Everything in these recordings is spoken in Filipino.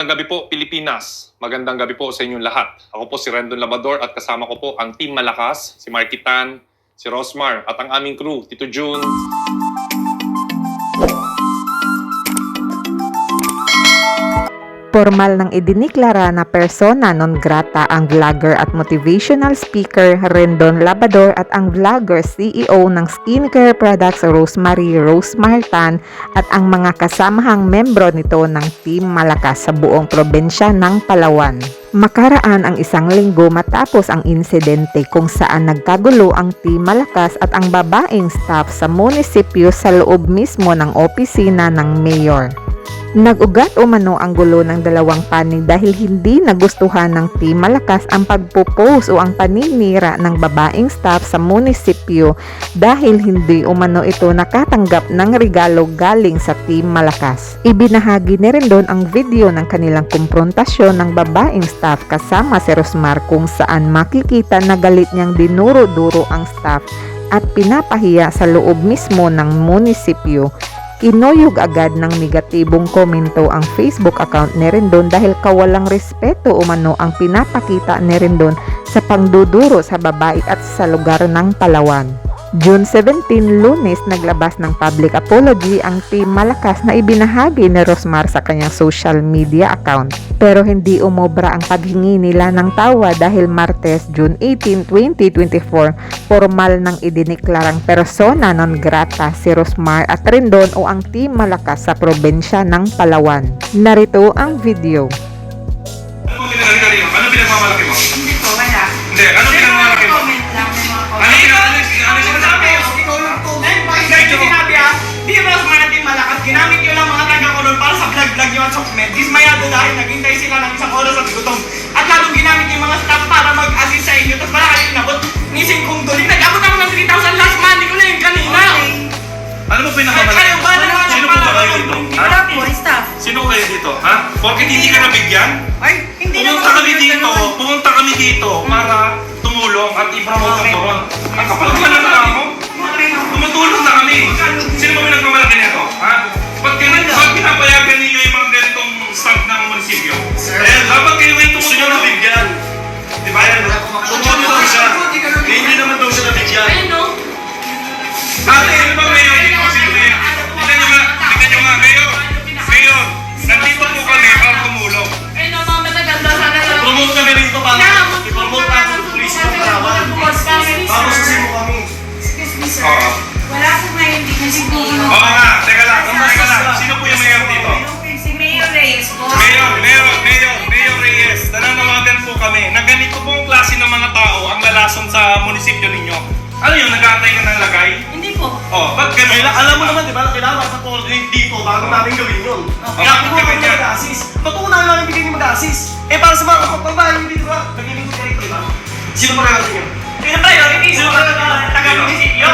Magandang gabi po, Pilipinas. Magandang gabi po sa inyong lahat. Ako po si Rendon Labador at kasama ko po ang Team Malakas, si Marky Tan, si Rosmar at ang aming crew, Tito June. Formal nang idiniklara na persona non grata ang vlogger at motivational speaker Rendon Labador at ang vlogger CEO ng skincare products Rosemary Rose Martan at ang mga kasamahang membro nito ng Team Malakas sa buong probensya ng Palawan. Makaraan ang isang linggo matapos ang insidente kung saan nagkagulo ang Team Malakas at ang babaeng staff sa munisipyo sa loob mismo ng opisina ng mayor. Nag-ugat umano ang gulo ng dalawang panig dahil hindi nagustuhan ng Team Malakas ang pagpo-post o ang paninira ng babaeng staff sa munisipyo dahil hindi umano ito nakatanggap ng regalo galing sa Team Malakas. Ibinahagi ni rin doon ang video ng kanilang kumprontasyon ng babaeng staff kasama si Rosmar kung saan makikita na galit niyang dinuro-duro ang staff at pinapahiya sa loob mismo ng munisipyo Inuyog agad ng negatibong komento ang Facebook account ni Rendon dahil kawalang respeto umano ang pinapakita ni Rendon sa pangduduro sa babae at sa lugar ng Palawan. June 17, lunes, naglabas ng public apology ang Team Malakas na ibinahagi ni Rosmar sa kanyang social media account. Pero hindi umobra ang paghingi nila ng tawa dahil Martes, June 18, 2024, formal nang idiniklarang persona non grata si Rosmar at Rendon o ang Team Malakas sa probensya ng Palawan. Narito ang video. Ano Porkit hindi ka nabigyan? Ay, hindi Pumunta kami dito, pumunta kami dito para tumulong at i-promote ang turon. Ang kapal ka na mo? Tumutulong na kami. Sino ba pinagmamalaki nito? Ha? Ba't ganun? Ba't pinapayagan ninyo yung mga ganitong staff ng munisipyo? Eh, dapat kayo yung tumutulong. nabigyan. Di ba? Tumutulong siya. Hindi naman daw siya nabigyan. Sa munisipyo ninyo. Ano yun, nag-aantay ka ng lagay? Hindi po. Oh, ba't ganun? Alam mo naman, di ba, kailangan sa coordinate dito bago namin gawin yun. Okay. Kaya kung kami ganyan? mag-assist, na namin bigyan ni mag-assist. Eh, para sa mga kapagbahay, hindi di ba, naglilingkod kayo ito, di ba? Sino pa kaya niyo? Sino priority? Sino pa taga-munisipyo?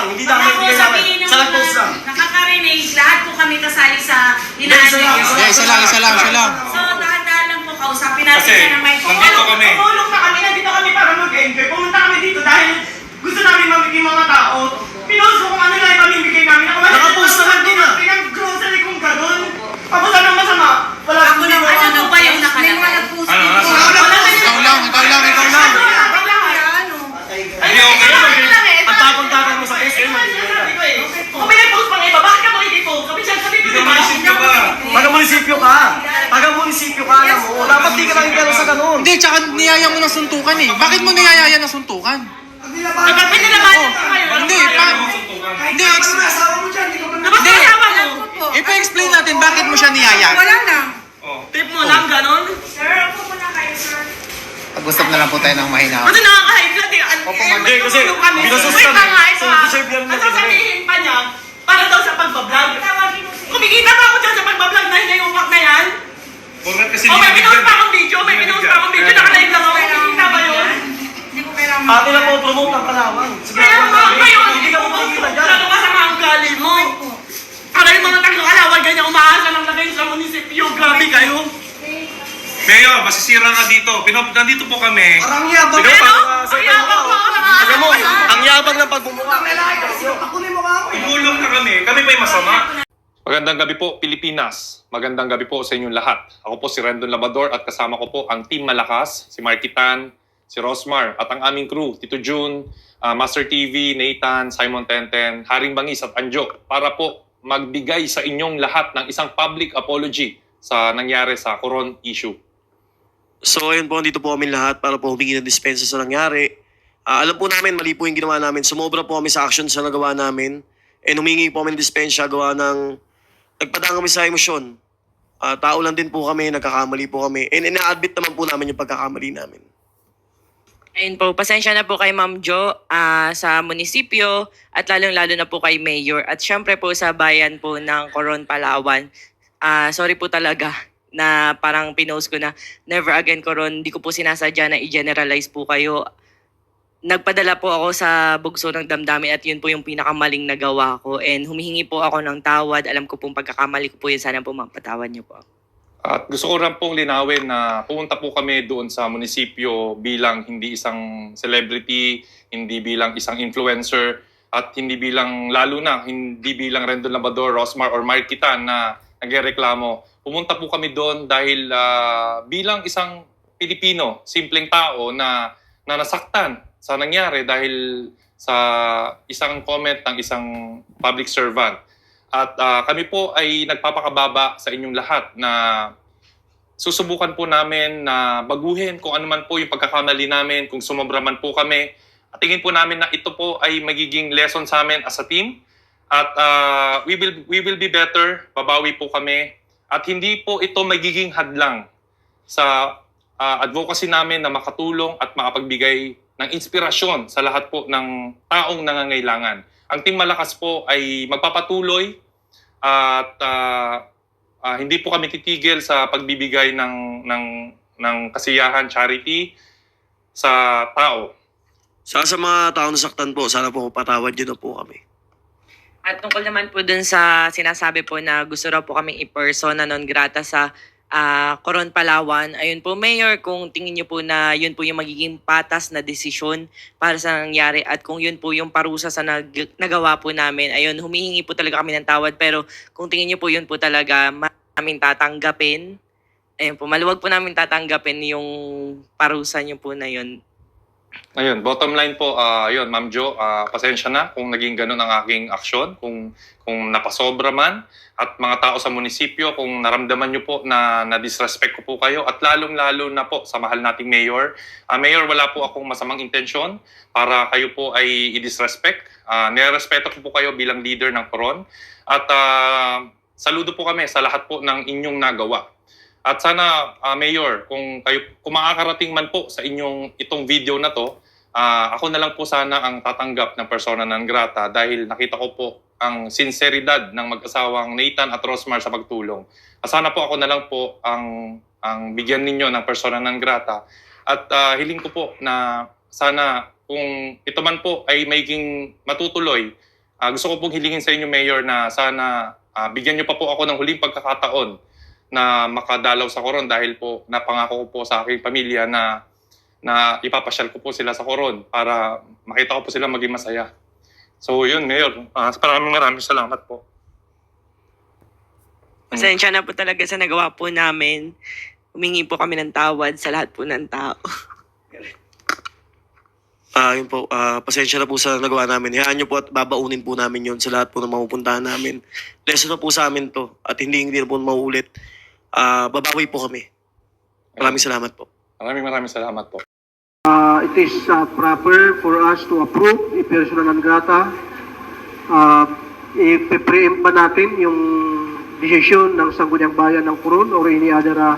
Lang. Hindi baka po bigay namin. Sa nag-post lang. Nakakarinig, lahat po kami kasali sa Hindi, isa lang. niyo. Eh, isa lang, isa lang, isa lang. So, dahan-dahan lang po kausapin natin Kasi, siya ng may nandito kami. Tumulong na kami. Nandito kami para mag-enjoy. Pumunta kami dito dahil gusto namin mamigay mga tao. Pinost ko kung ano lang ipamimigay namin. Ako Nakapost naman din ah. Pinag-grocery kong ganun. Tapos anong masama? Wala Ako lang, ano ba yung nakalagay? Ano? Ano? Ikaw lang, ikaw lang, ikaw lang. Hindi, okay lang. Ang tapang-tapang mo sa post kayo, magbibigay ka. Kung may nag-post pang iba, bakit ka makikipog? Sabi siya, sabi ko, Hindi di ba? munisipyo ka. Taga-munisipyo ka. Taga-munisipyo ka, alam mo. Dapat di ka lang gano'n sa ganun. Hindi, tsaka niyaya mo ng suntukan eh. Bakit mo niyayaya ng suntukan? Dapat pinalabanan ko kayo. Hindi, pa, hindi, ex- Hindi. kasama mo. ipa-explain natin bakit mo siya niyaya. Wala lang. Oh. Tip mo lang, ganon. Sir, upo muna kayo, sir. Pag-usap na lang po tayo ng mahina. Kasi nakaka-high blood eh. An- Opo, eh, ma'am. Hindi, kasi kami. lang nga, ito So, ah. deserve yan na Ang sasabihin pa niya, para daw sa pagbablog. Tawagin mo. Kumikita pa ako dyan sa pagbablog na hindi yung pack na yan. Bakit kasi Oh, may pinost binibigyan? pa akong video, may pinost pa akong video, nakalive lang ako. Kumikita ba yun? Ko Atin na po promote ng Palawan. Kaya nga, ngayon, hindi ka mo makikita dyan. Ano ka sa mga ugali mo? Para yung mga taga-alawal, ganyan umaasa lang na kayo sa munisipyo. Grabe kayo. Mayor, masisira na dito. Pinop, nandito po kami. Parang yabang. Pero, Ang yabang mo, Alam mo, ang yabang ng pagbumuka. Tumulong na kami. Kami pa yung masama. Magandang gabi po, Pilipinas. Magandang gabi po sa inyong lahat. Ako po si Rendon Labador at kasama ko po ang Team Malakas, si Markitan, si Rosmar, at ang aming crew, Tito June, ah, Master TV, Nathan, Simon Tenten, Haring Bangis at Anjo para po magbigay sa inyong lahat ng isang public apology sa nangyari sa Coron issue. So ayun po, dito po kami lahat para po humingi ng dispensa sa nangyari. Ah, alam po namin, mali po yung ginawa namin. Sumobra po kami sa action sa nagawa namin. And humingi po kami ng dispensa gawa ng... Nagpadaan kami sa emosyon. Ah, tao lang din po kami, nagkakamali po kami. And ina-admit naman po namin yung pagkakamali namin. Ayun po, pasensya na po kay Ma'am Jo ah, sa munisipyo at lalong-lalo na po kay Mayor at syempre po sa bayan po ng Coron, Palawan. Ah, sorry po talaga na parang pinost ko na never again Coron. Hindi ko po sinasadya na i-generalize po kayo. Nagpadala po ako sa bugso ng damdamin at yun po yung pinakamaling nagawa ko and humihingi po ako ng tawad. Alam ko pong pagkakamali ko po yun. Sana po mapatawad niyo po ako. At gusto ko rin pong linawin na pumunta po kami doon sa munisipyo bilang hindi isang celebrity, hindi bilang isang influencer, at hindi bilang, lalo na, hindi bilang Rendon Labador, Rosmar, or Markitan na nagreklamo. Pumunta po kami doon dahil ah, bilang isang Pilipino, simpleng tao na, na nasaktan sa nangyari dahil sa isang comment ng isang public servant. At ah, kami po ay nagpapakababa sa inyong lahat na susubukan po namin na baguhin kung ano man po yung pagkakamali namin, kung sumobra man po kami. At tingin po namin na ito po ay magiging lesson sa amin as a team. At ah, we will we will be better, babawi po kami. At hindi po ito magiging hadlang sa ah, advocacy namin na makatulong at makapagbigay ng inspirasyon sa lahat po ng taong nangangailangan. Ang Team Malakas po ay magpapatuloy at ah, ah, hindi po kami titigil sa pagbibigay ng ng ng kasiyahan charity sa tao. Sa sa mga tao nasaktan po, sana po patawad nyo na po kami. At tungkol naman po dun sa sinasabi po na gusto raw po kaming i-persona non grata sa ah, Coron Palawan. Ayun po, Mayor, kung tingin niyo po na yun po yung magiging patas na desisyon para sa nangyari at kung yun po yung parusa sa nag- nagawa po namin, ayun, humihingi po talaga kami ng tawad. Pero kung tingin niyo po yun po talaga namin tatanggapin, ayun po, maluwag po namin tatanggapin yung parusa niyo po na yun. Ayun, bottom line po, ah yun, Ma'am Jo, ah, pasensya na kung naging ganun ang aking aksyon, kung kung napasobra man at mga tao sa munisipyo kung naramdaman niyo po na na-disrespect ko po kayo at lalong-lalo na po sa mahal nating mayor. Ah, mayor, wala po akong masamang intensyon para kayo po ay i-disrespect. Ah, nirespeto ko po kayo bilang leader ng Coron at ah, saludo po kami sa lahat po ng inyong nagawa. At sana, ah, Mayor, kung kayo kung makakarating man po sa inyong itong video na to, ah, ako na lang po sana ang tatanggap ng persona non grata dahil nakita ko po ang sinseridad ng mag-asawang Nathan at Rosmar sa pagtulong. Ah, sana po ako na lang po ang ang bigyan ninyo ng persona non grata at ah, hiling ko po na sana kung ito man po ay maging matutuloy, ah, gusto ko pong hilingin sa inyo Mayor na sana ah, bigyan niyo pa po ako ng huling pagkakataon na makadalaw sa Coron dahil po napangako ko po sa aking pamilya na na ipapasyal ko po sila sa Coron para makita ko po sila maging masaya. So yun, Mayor. Uh, maraming maraming salamat po. Pasensya na po talaga sa nagawa po namin. Humingi po kami ng tawad sa lahat po ng tao. Ah, yun po, ah, pasensya na po sa nagawa namin. Hayaan nyo po at babaunin po namin yon sa lahat po ng mapupuntahan namin. Lesson na po sa amin to at hindi hindi na po mauulit. Ah, babawi po kami. Maraming salamat po. Maraming maraming salamat po. Uh, it is uh, proper for us to approve a persona non grata. Uh, i-preempt ba natin yung desisyon ng Sangguniang Bayan ng Coron or any other, uh,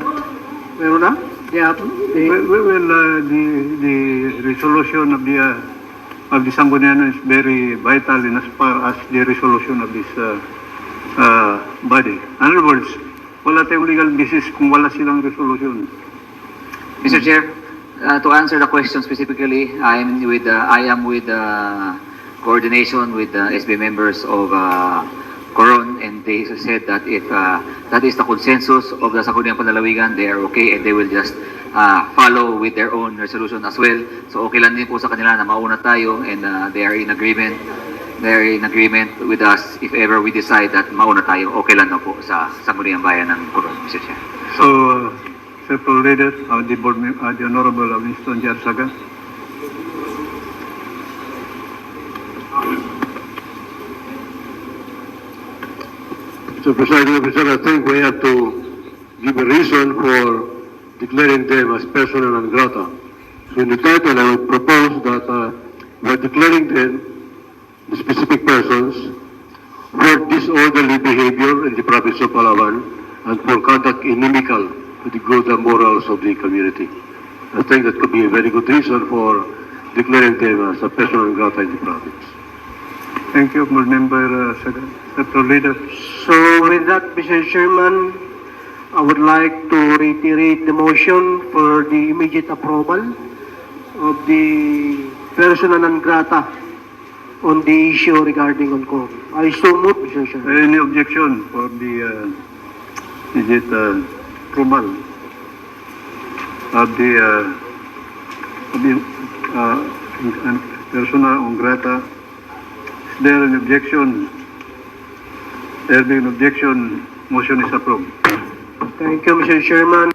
meron na? Yeah, the, Well, well, well, uh, the, the resolution of the, uh, of the Sangguniang is very vital in as far as the resolution of this uh, uh, body. In other words, wala tayong legal basis kung wala silang resolution. Mr. Chair, uh, to answer the question specifically, I am with, uh, I am with uh, coordination with the SB members of uh, Coron, and they said that if uh, that is the consensus of the Sangguniang Panlalawigan, they are okay and they will just uh, follow with their own resolution as well. So okay lang din po sa kanila na mauna tayo and uh, they are in agreement. They are in agreement with us if ever we decide that mauna tayo. Okay lang na po sa Sangguniang Bayan ng Coron, Mr. Chair. So, uh, several leaders, uh, the board, mem- uh, the Honorable uh, Winston J. Saga. Mr. Presiding Officer, I think we have to give a reason for declaring them as persona non grata. So in the title, I would propose that uh, we're declaring them the specific persons for disorderly behavior in the province of Palawan and for conduct inimical to the good and morals of the community. I think that could be a very good reason for declaring them as a persona non grata in the province. Thank you, Board Member uh, Saga. Several leaders. So with that, Mr. Chairman, I would like to reiterate the motion for the immediate approval of the persona non grata on the issue regarding Onco. I so move, Mr. Chairman. Any objection for the, uh, is it, uh, approval of the, uh, of the, uh, persona non grata? Is there an objection? There being objection, motion is approved. Thank you, Mr. Chairman.